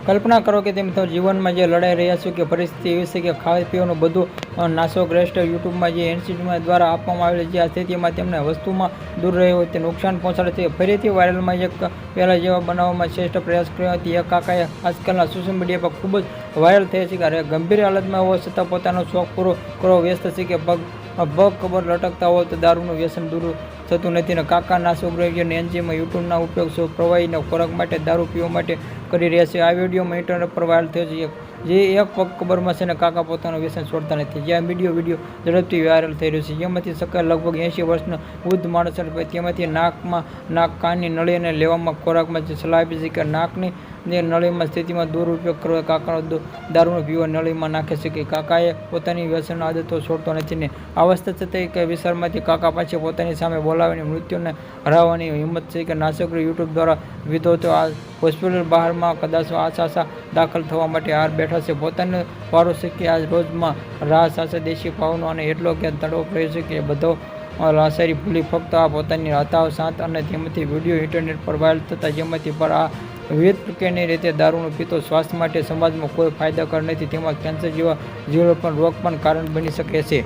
કલ્પના કરો કે તમે જીવનમાં જે લડાઈ રહ્યા છો કે પરિસ્થિતિ એવી છે કે ખાવા પીવાનું બધું નાશોગ્રસ્ત યુટ્યુબમાં જે ઇન્સ્ટિટ્યૂટમાં દ્વારા આપવામાં આવેલી જે આ સ્થિતિમાં તેમને વસ્તુમાં દૂર રહે હોય તે નુકસાન પહોંચાડે છે. ફરીથી વાયરલમાં એક પહેલાં જેવા બનાવવામાં શ્રેષ્ઠ પ્રયાસ કર્યો હતી. એક કાકાએ આજકાલના સોશિયલ મીડિયા પર ખૂબ જ વાયરલ થઈ છે કે ગંભીર હાલતમાં હોવા છતાં પોતાનો શોખ પૂરો કરવો વ્યસ્ત છે કે પગ પગ ખબર લટકતા હોય તો દારૂનું વ્યસન દૂર થતું નથી ને કાકા નાશોગ્રહ્ય ને એન્જીમાં યુટ્યુબના ઉપયોગ પ્રવાહીના ખોરાક માટે, દારૂ પીવા માટે કરી રહ્યા છે. આ વિડીયોમાં ઇન્ટરનેટ પર વાયરલ થયો છે જે એક પગ કબરમાં છે ને કાકા પોતાનું વ્યસન છોડતા નથી. જે આ વીડિયો વીડિયો ઝડપથી વાયરલ થઈ રહ્યો છે. જેમાંથી સકાળ લગભગ એંશી વર્ષના વૃદ્ધ માણસ અને તેમાંથી નાકમાં નાક કાનની નળીને લેવામાં ખોરાકમાં સલાહ આપી છે કે નાકની જે નળીમાં સ્થિતિમાં દુરુપયોગ કરવા કાકાનો દારૂનો પીવો નળીમાં નાખે છે કે કાકાએ પોતાની વ્યસન આદતો છોડતો નથી ને અવસ્થા છતાં કે વિસ્તારમાંથી કાકા પાસે પોતાની સામે બોલાવીને મૃત્યુને હરાવવાની હિંમત છે કે નાશકરી યુટ્યુબ દ્વારા વિધો આ હોસ્પિટલ બહારમાં કદાચ આ સાસા દાખલ થવા માટે હાર બેઠા છે. પોતાનો વારો કે આજ રોજમાં રાહ સાસે દેશી ભાવનો અને એટલો કે તડો રહ્યો છે કે બધો રાસારી ભૂલી ફક્ત આ પોતાની રાતાઓ શાંત અને તેમાંથી વીડિયો ઇન્ટરનેટ પર વાયરલ થતા જેમાંથી પર આ વિવિધ પ્રકારની રીતે દારૂનો પીતો સ્વાસ્થ્ય માટે સમાજમાં કોઈ ફાયદાકાર નથી. તેમાં કેન્સર જેવા જીવન પણ રોગ પણ કારણ બની શકે છે.